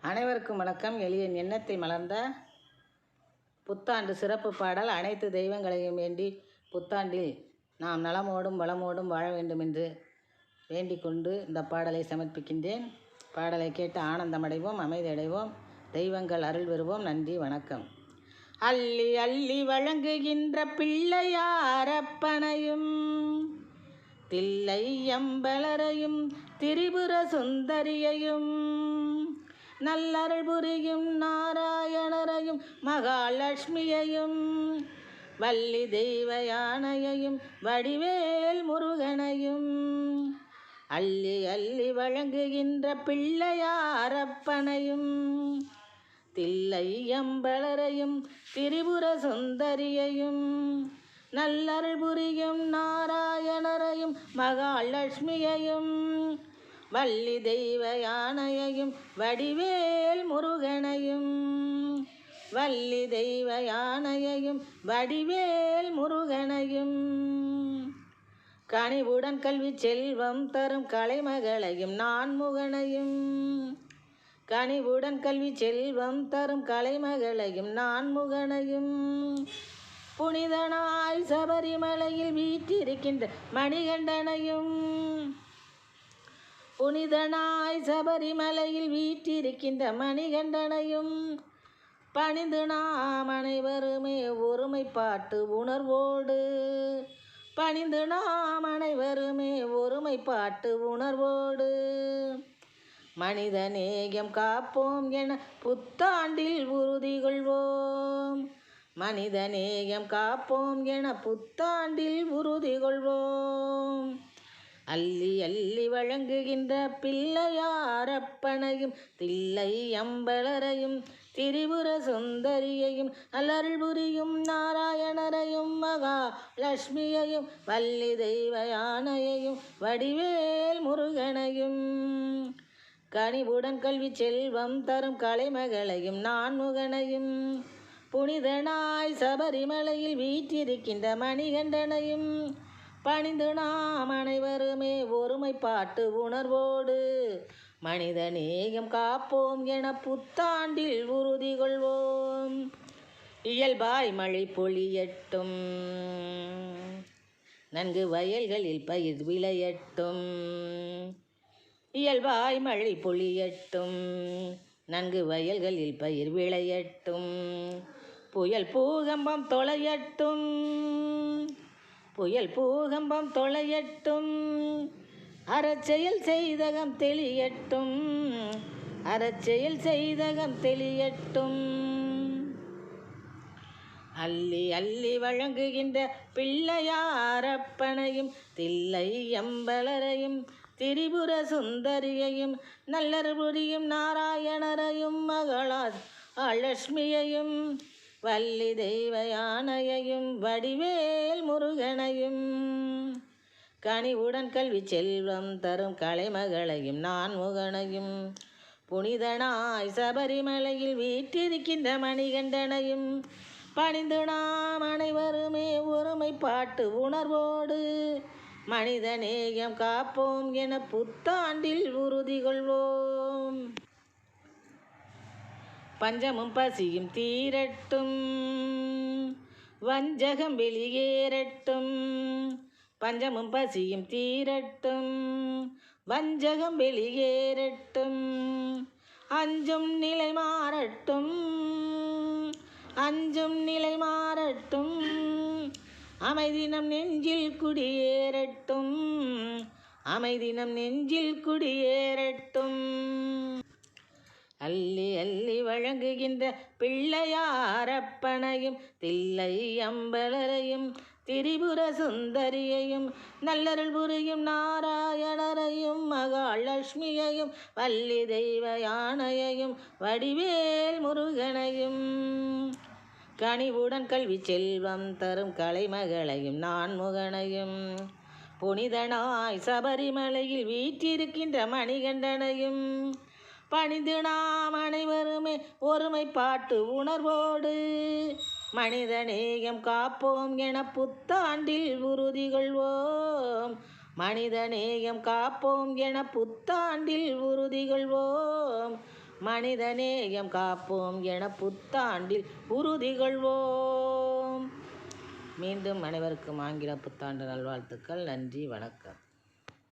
அனைவருக்கும் வணக்கம். எளியன் எண்ணத்தை மலர்ந்த புத்தாண்டு சிறப்பு பாடல். அனைத்து தெய்வங்களையும் வேண்டி புத்தாண்டில் நாம் நலமோடும் வளமோடும் வாழ வேண்டும் என்று வேண்டிக் கொண்டு இந்த பாடலை சமர்ப்பிக்கின்றேன். பாடலை கேட்டு ஆனந்தமடைவோம் அமைதியடைவோம். தெய்வங்கள் அருள் பெறுவோம். நன்றி வணக்கம். அள்ளி அள்ளி வழங்குகின்ற பிள்ளையாரப்பனையும் தில்லை எம்பலரையும் திரிபுர சுந்தரியையும் நல்லருள் புரியும் நாராயணரையும் மகாலட்சுமியையும் வள்ளி தெய்வ யானையையும் வடிவேல் முருகனையும் அள்ளி அள்ளி வழங்குகின்ற பிள்ளையாரப்பனையும் தில்லை எம்பலரையும் திரிபுர சுந்தரியையும் நல்லருள் புரியும் நாராயணரையும் மகாலட்சுமியையும் வள்ளி தெய்வ யானையையும் வடிவேல் முருகனையும். வள்ளி தெய்வ யானையையும் வடிவேல் முருகனையும். கனிவுடன் கல்வி செல்வம் தரும் கலைமகளையும் நான்முகனையும். கனிவுடன் கல்வி செல்வம் தரும் கலைமகளையும் நான்முகனையும். புனிதனாய் சபரிமலையில் வீற்றிருக்கின்ற மணிகண்டனையும். புனிதனாய் சபரிமலையில் வீற்றிருக்கின்ற மணிகண்டனையும் பணிந்து நாம் அனைவருமே ஒருமைப்பாட்டு உணர்வோடு பணிந்து நாம் அனைவருமே ஒருமைப்பாட்டு உணர்வோடு மனித நேயம் காப்போம் என புத்தாண்டில் உறுதி கொள்வோம் மனித நேயம் காப்போம் என புத்தாண்டில் உறுதி கொள்வோம் அள்ளி அள்ளி வழங்குகின்ற பிள்ளையாரப்பனையும் தில்லை அம்பலரையும் திரிபுர சுந்தரியையும் அல்லருள் புரியும் நாராயணரையும் மகா லட்சுமியையும் வள்ளி தெய்வ யானையையும் வடிவேல் முருகனையும். கனிவுடன் கல்வி செல்வம் தரும் கலைமகளையும் நான்முகனையும். புனிதனாய் சபரிமலையில் வீற்றிருக்கின்ற மணிகண்டனையும் பணிந்து நாம் அனைவருமே ஒருமைப்பாட்டு உணர்வோடு மனித நேயம் காப்போம் என புத்தாண்டில் உறுதி கொள்வோம். இயல்பாய் மழை பொழியட்டும் நன்கு வயல்களில் பயிர் விளையட்டும். இயல்பாய் மழை பொழியட்டும் நன்கு வயல்களில் பயிர் விளையட்டும். புயல் பூகம்பம் தொலையட்டும். புயல் பூகம்பம் தொலையட்டும் அறச்செயல் செய்தகம் தெளியட்டும் அறச்செயல் செய்தகம் தெளியட்டும். அள்ளி அள்ளி வழங்குகின்ற பிள்ளையாரப்பனையும் தில்லை எம்பலரையும் திரிபுர சுந்தரியையும் நல்லர் புரியும் நாராயணரையும் மகளா அலட்சுமியையும் வள்ளி தெய்வ யானையையும் வடிவேல் முருகனையும் கனிவுடன் கல்வி செல்வம் தரும் கலைமகளையும் நான் முகனையும் புனிதனாய் சபரிமலையில் வீட்டிருக்கின்ற மணிகண்டனையும் பணிந்து நாம் அனைவருமே ஒருமைப்பாட்டு உணர்வோடு மனித நேயம் காப்போம் என புத்தாண்டில் உறுதி கொள்வோம் பஞ்சமும் பசியும் தீரட்டும். வஞ்சகம் வெளியேறட்டும். பஞ்சமும் பசியும் தீரட்டும். வஞ்சகம் வெளியேறட்டும். அஞ்சும் நிலை மாறட்டும். அஞ்சும் நிலை மாறட்டும். அமைதினம் நெஞ்சில் குடியேறட்டும். அமைதினம் நெஞ்சில் குடியேறட்டும். அள்ளி அள்ளி வழங்குகின்ற பிள்ளையாரப்பனையும் தில்லை அம்பலரையும் திரிபுர சுந்தரியையும் நல்லருள் புரியும் நாராயணரையும் மகாலட்சுமியையும் வள்ளி தெய்வ யானையையும் வடிவேல் முருகனையும். கனிவுடன் கல்வி செல்வம் தரும் கலைமகளையும் நான்முகனையும். புனிதனாய் சபரிமலையில் வீற்றிருக்கின்ற மணிகண்டனையும் பணிந்து நாம் அனைவருமே ஒருமைப்பாட்டு உணர்வோடு. மனித நேயம் காப்போம் என புத்தாண்டில் உறுதி கொள்வோம். மனித நேயம் காப்போம் என புத்தாண்டில் உறுதி கொள்வோம். மனிதநேயம் காப்போம் என புத்தாண்டில் உறுதி கொள்வோம். மீண்டும் அனைவருக்கும் ஆங்கில புத்தாண்டு நல்வாழ்த்துக்கள். நன்றி வணக்கம்.